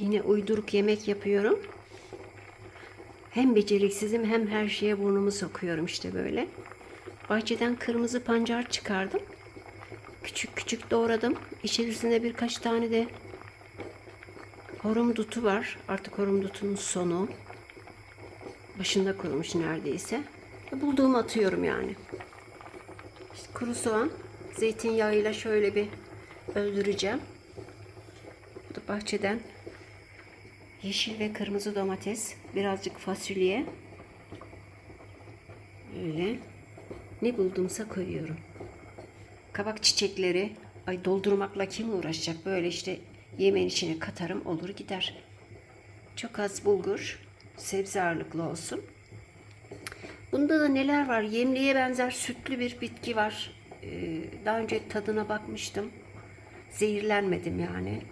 Yine uyduruk yemek yapıyorum. Hem beceriksizim hem her şeye burnumu sokuyorum işte böyle. Bahçeden kırmızı pancar çıkardım. Küçük küçük doğradım. İçerisinde birkaç tane de horumdutu var. Artık horumdutunun sonu. Başında kurumuş neredeyse. Bulduğumu atıyorum yani. İşte kuru soğan, zeytinyağıyla şöyle bir öldüreceğim. Bu da bahçeden yeşil ve kırmızı domates, birazcık fasulye. Öyle. Ne buldumsa koyuyorum. Kabak çiçekleri, ay doldurmakla kim uğraşacak? Böyle işte yemeğin içine katarım olur gider. Çok az bulgur, sebze ağırlıklı olsun. Bunda da neler var? Yemliğe benzer sütlü bir bitki var. Ee, daha önce tadına bakmıştım. Zehirlenmedim yani.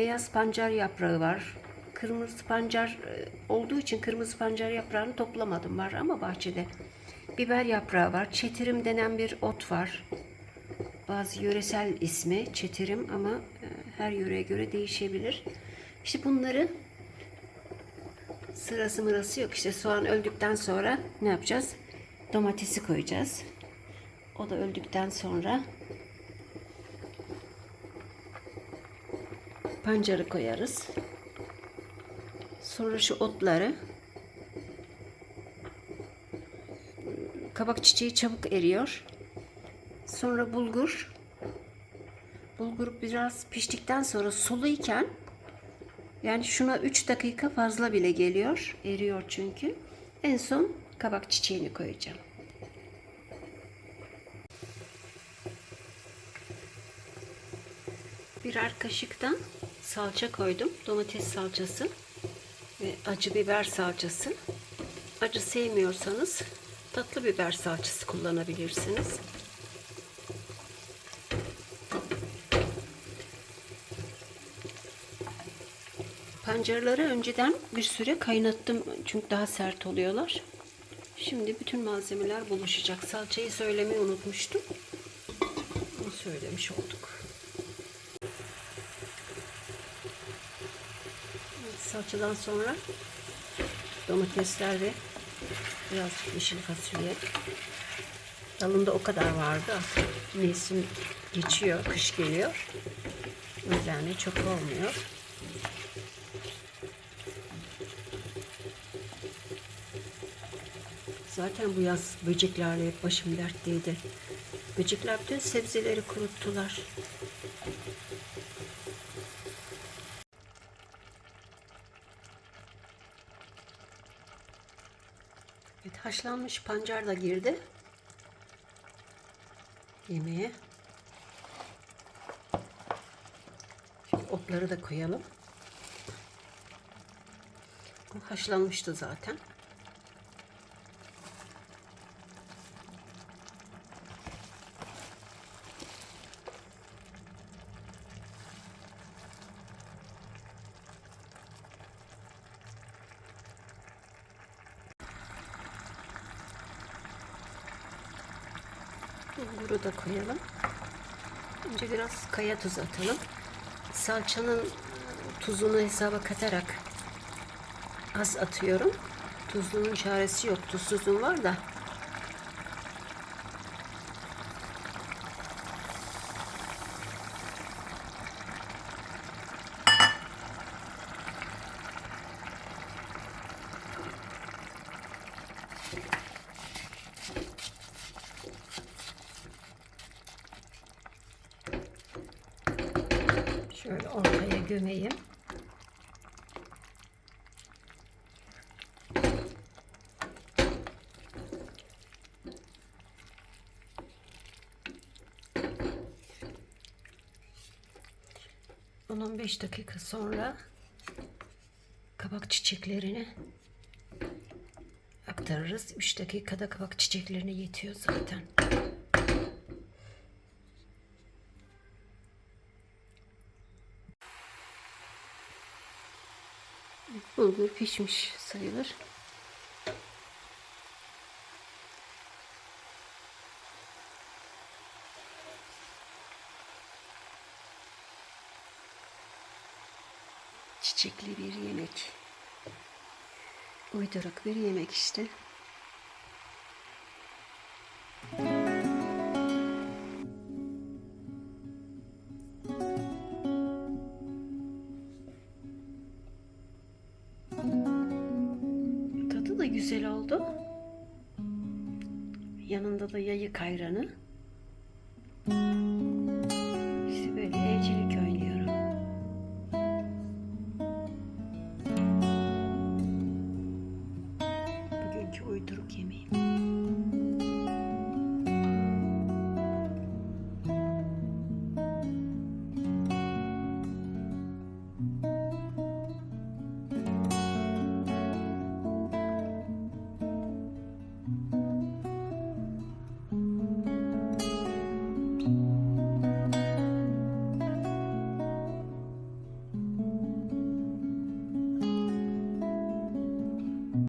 Beyaz pancar yaprağı var. Kırmızı pancar e, olduğu için kırmızı pancar yaprağını toplamadım var ama bahçede. Biber yaprağı var. Çetirim denen bir ot var. Bazı yöresel ismi çetirim ama e, her yöreye göre değişebilir. İşte bunları sırası mırası yok. İşte soğan öldükten sonra ne yapacağız? Domatesi koyacağız. O da öldükten sonra pancarı koyarız. Sonra şu otları kabak çiçeği çabuk eriyor. Sonra bulgur. Bulgur biraz piştikten sonra suluyken yani şuna 3 dakika fazla bile geliyor. Eriyor çünkü. En son kabak çiçeğini koyacağım. Birer kaşıktan salça koydum. Domates salçası ve acı biber salçası. Acı sevmiyorsanız tatlı biber salçası kullanabilirsiniz. Pancarları önceden bir süre kaynattım çünkü daha sert oluyorlar. Şimdi bütün malzemeler buluşacak. Salçayı söylemeyi unutmuştum. Onu söylemiş olduk. Evet, salçadan sonra domatesler ve biraz yeşil fasulye. Dalında o kadar vardı. Mevsim geçiyor, kış geliyor. O yüzden de çok olmuyor. Zaten bu yaz böceklerle hep başım dertteydi. Böcekler bütün sebzeleri kuruttular. Evet, haşlanmış pancar da girdi. Yemeğe. Şimdi otları da koyalım. Bu haşlanmıştı zaten. Bulguru da koyalım. Önce biraz kaya tuz atalım. Salçanın tuzunu hesaba katarak az atıyorum. Tuzlunun çaresi yok. Tuzsuzun var da. Şöyle ortaya gömeyim. On 15 dakika sonra kabak çiçeklerini aktarırız. 3 dakikada kabak çiçeklerine yetiyor zaten. Bulgur pişmiş sayılır. Çiçekli bir yemek. Uyduruk bir yemek işte. güzel oldu. Yanında da yayık ayranı. İşte böyle evcilik